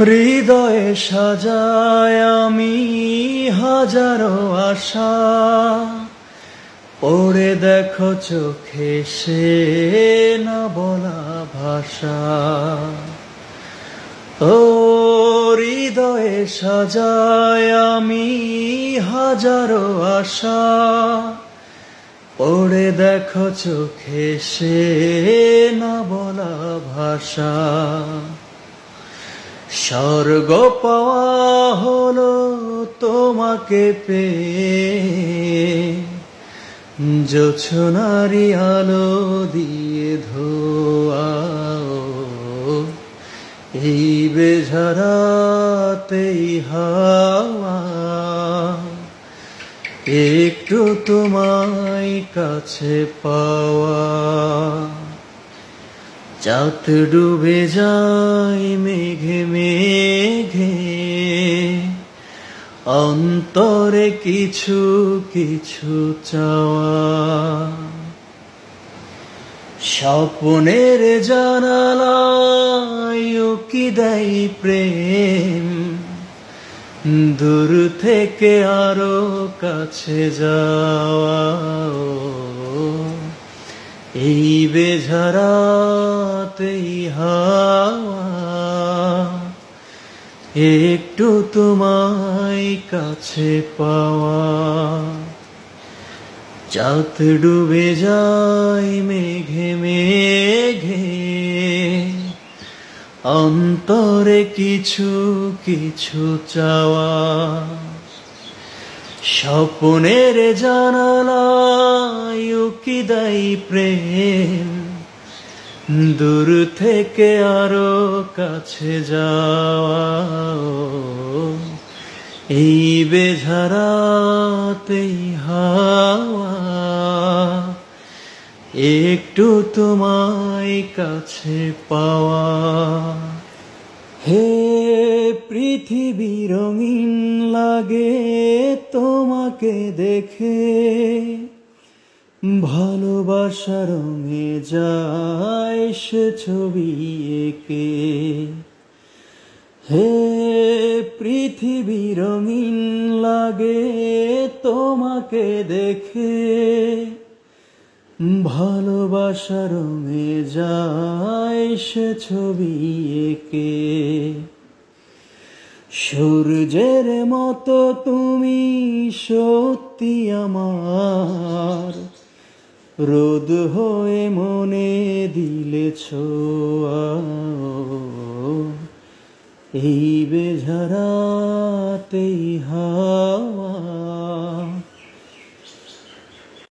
হৃদয়ে সাজায় আমি হাজারো আশা। পড়ে দেখো চোখে সে না বলা ভাষা। ও হৃদয়ে সাজায় আমি হাজারো আশা। পড়ে দেখো চোখে সে না বলা ভাষা। স্বর্গ পাওয়া হলো তোমাকে পেয়ে জোছনারি আলো দিয়ে ধোয়াও। এই বেঝারাতেই হাওয়া। একটু তোমায় কাছে পাওয়া। চাঁদ ডুবে যায় মেঘে মেঘে। অন্তরে কিছু কিছু চাওয়া। স্বপ্নের জানালায় কি দেয় প্রেম। দূর থেকে আরও কাছে যাওয়া। এই বেঝারাতেই হাওয়া একটু তোমায় কাছে পাওয়া। চাঁদ ডুবে যায় মেঘে মেঘে, অন্তরে কিছু কিছু চাওয়া। স্বপ্নের জানালায় কি দেয় প্রেম। দূর থেকে আরও কাছে যাওয়া এই বেঝারাতেই হাওয়া। একটু তোমায় কাছে পাওয়া। হে পৃথিবী রঙিন লাগে তোমাকে দেখে। ভালোবাসা রঙে যায় সে ছবি একে। হে পৃথিবী রঙিন লাগে তোমাকে দেখে। ভালোবাসা রঙে যায় সে ছবি এঁকে। সূর্যের মতো তুমি সত্যি আমার। রোদ হয়ে মনে দিলে ছো এই বেঝারাতেই হা